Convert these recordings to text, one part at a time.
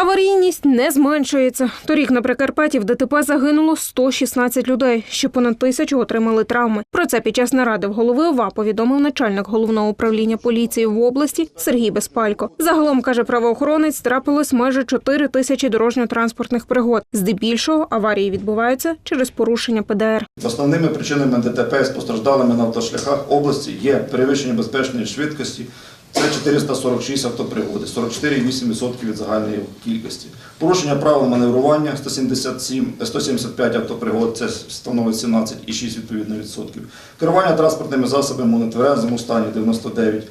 Аварійність не зменшується. Торік на Прикарпатті в ДТП загинуло 116 людей. Ще понад тисячу отримали травми. Про це під час наради в голови ОВА повідомив начальник головного управління поліції в області Сергій Безпалько. Загалом каже правоохоронець, трапилось майже 4 тисячі дорожньо-транспортних пригод. Здебільшого аварії відбуваються через порушення ПДР. Основними причинами ДТП з постраждалими на автошляхах області є перевищення безпечної швидкості. Це 446 автопригоди, 44,8% від загальної кількості. Порушення правил маневрування 177, 175 автопригод, це становить 17,6 відповідно відсотків. Керування транспортними засобами у стані 99,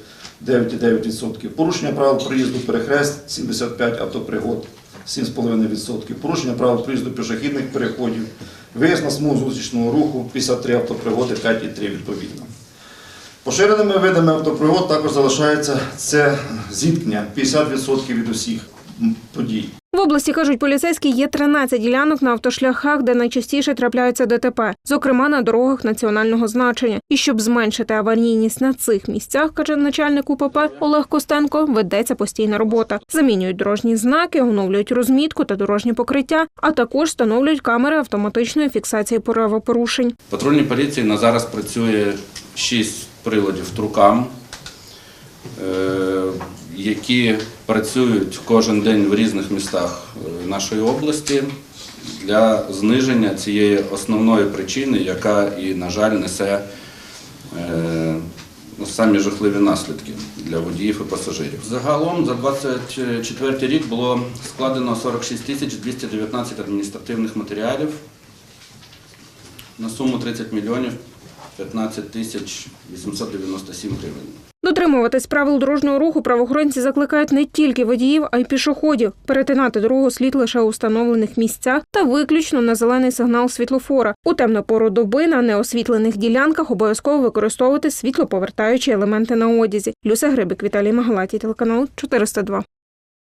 9,9%. Порушення правил проїзду перехрест 75 автопригод, 7,5%. Порушення правил проїзду пішохідних переходів, виїзд на смугу зустрічного руху 53 автопригоди, 5,3 відповідно. Поширеними видами автопригод також залишається це зіткнення 50% від усіх подій. В області кажуть, поліцейські є 13 ділянок на автошляхах, де найчастіше трапляються ДТП, зокрема на дорогах національного значення. І щоб зменшити аварійність на цих місцях, каже начальник УПП Олег Костенко, ведеться постійна робота. Замінюють дорожні знаки, оновлюють розмітку та дорожні покриття, а також встановлюють камери автоматичної фіксації правопорушень. В патрульній поліції на зараз працює 6 приладів трукам, е, які працюють кожен день в різних містах е, нашої області для зниження цієї основної причини, яка і, на жаль, несе е, ну, самі жахливі наслідки для водіїв і пасажирів. Загалом за 24 рік було складено 46 тисяч 219 адміністративних матеріалів на суму 30 мільйонів 15 тисяч 897 гривень. Дотримуватись правил дорожнього руху правоохоронці закликають не тільки водіїв, а й пішоходів. Перетинати дорогу слід лише у встановлених місцях та виключно на зелений сигнал світлофора. У темну пору доби на неосвітлених ділянках обов'язково використовувати світлоповертаючі елементи на одязі. Люся Грибик, Віталій Магалаті, телеканал 402.